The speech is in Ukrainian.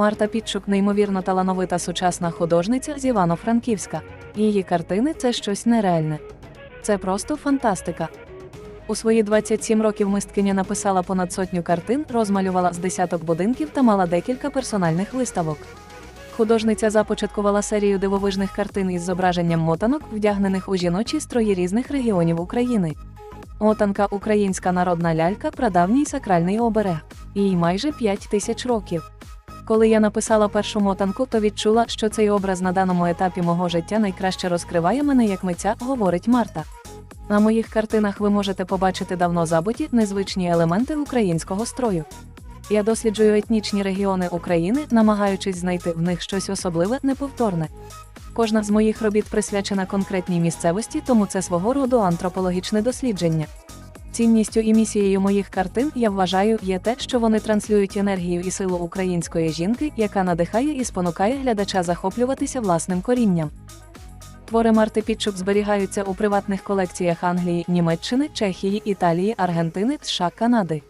Марта Підчук неймовірно талановита сучасна художниця з Івано-Франківська. Її картини це щось нереальне. Це просто фантастика. У свої 27 років мисткиня написала понад сотню картин, розмалювала з десяток будинків та мала декілька персональних виставок. Художниця започаткувала серію дивовижних картин із зображенням мотанок, вдягнених у жіночі строї різних регіонів України. Мотанка українська народна лялька, прадавній сакральний оберег. Їй майже 5 тисяч років. Коли я написала першу мотанку, то відчула, що цей образ на даному етапі мого життя найкраще розкриває мене як митця, говорить Марта. На моїх картинах ви можете побачити давно забуті незвичні елементи українського строю. Я досліджую етнічні регіони України, намагаючись знайти в них щось особливе, неповторне. Кожна з моїх робіт присвячена конкретній місцевості, тому це свого роду антропологічне дослідження. Цінністю і місією моїх картин я вважаю є те, що вони транслюють енергію і силу української жінки, яка надихає і спонукає глядача захоплюватися власним корінням. Твори Марти Пітчук зберігаються у приватних колекціях Англії, Німеччини, Чехії, Італії, Аргентини, США, Канади.